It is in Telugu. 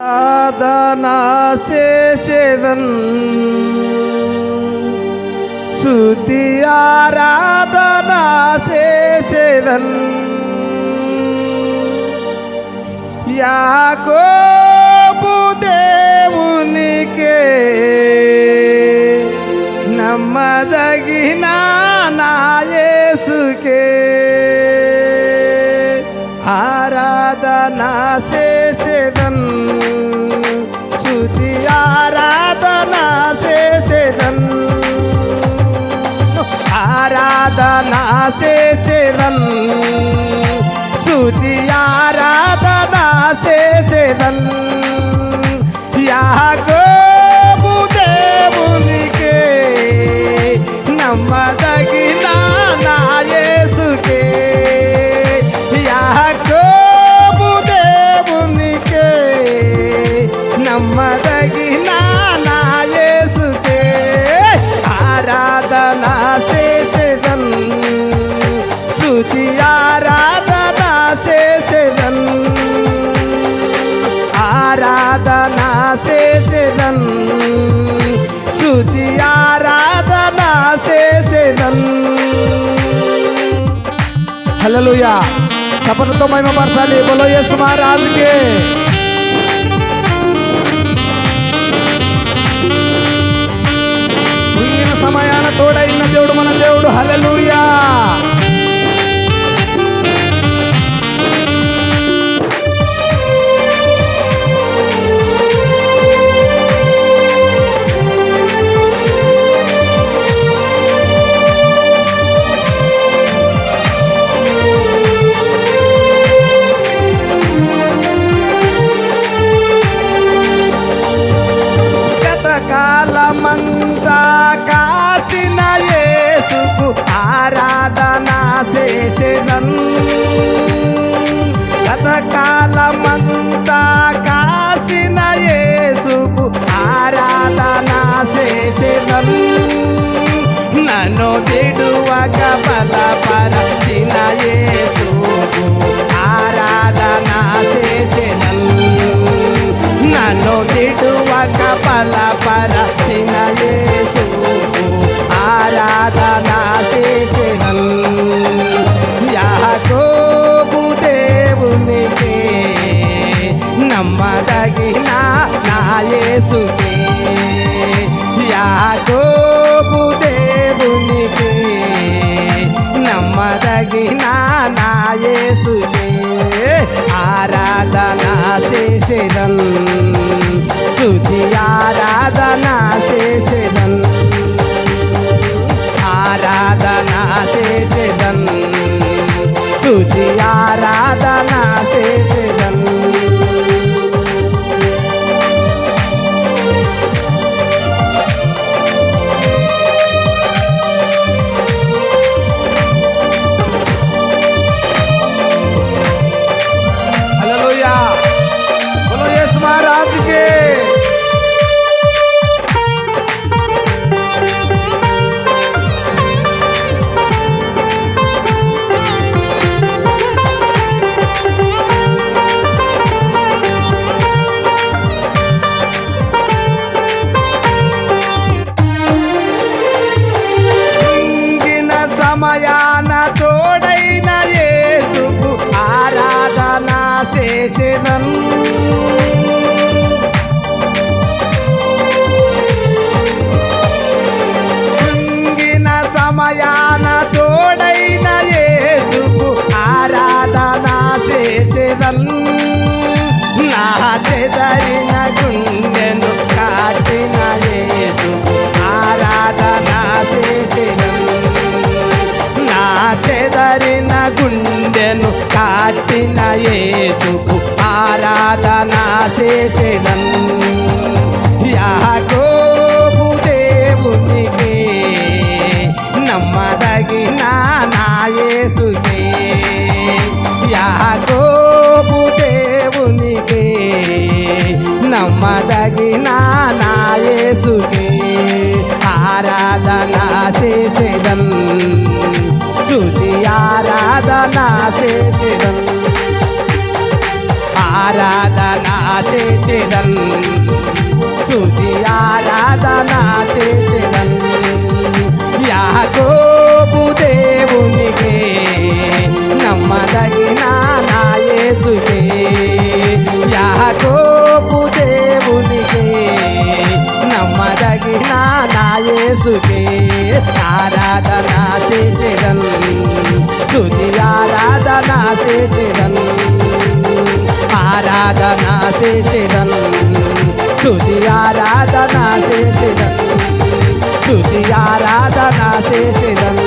ఆరాధనా చేసేదన్ శుద్ధి ఆరాధనా యాకోబు దేవునికే నమ్మదగిన నాయసుకే ఆరాధనా శుద్ధి ఆరాధనా చేసేదన్. ఆరాధనా చేసేదన్. శుద్ధి ఆరా ఆరాధన చేసేదన్ శుతి ఆరాధన చేసేదన్ హల్లెలూయా. చప్పట్లతో మహిమపరచాలి బలో యేసు మహారాజుకి విడువక బలపరచిన యేసుకు ఆరాధన చేసేదన్ నన్ను విడువక బలపరచిన యేసుకు ఆరాధన చేసేదన్ యాకోబు దేవునికి నమ్మదగిన నా యేసుకే. యాకోబు నమ్మదగిన నా యేసుకే ఆరాధన చేసేదన్ శుద్ధి ఆరాధన చేసేదన్ ఆరాధన చేసేదన్ శుద్ధి ఆరాధన చేసేదన్ సమయాన తోడైన ఏసుకు ఆరాధన చేసేదన్. ఇంగిన సమయాన తోడైన యేసుకు ఆరాధన చేసేదన్. నా చెదరిన గుండె నేను కాటిన ఏసుకు ఆరాధన చేసేదన్ యాకోబు దేవునికి నమ్మదగిన నా యేసుకే. యాకోబు దేవునికి నమ్మదగిన నా యేసుకే. ఆరాధన చేసేదన్ శుద్ధి ఆరాధన చేసేదన్ ఆరాధన చేచెదన్. స్తుతి ఆరాధన చేచెదన్. నమ్మదగిన నా ఆరాధన చేసిరన్ తుది ఆరాధన చేసిరన్ ఆరాధన చేసిరన్ తుది ఆరాధన చేసిరన్ తుది ఆరాధన చేసిరన్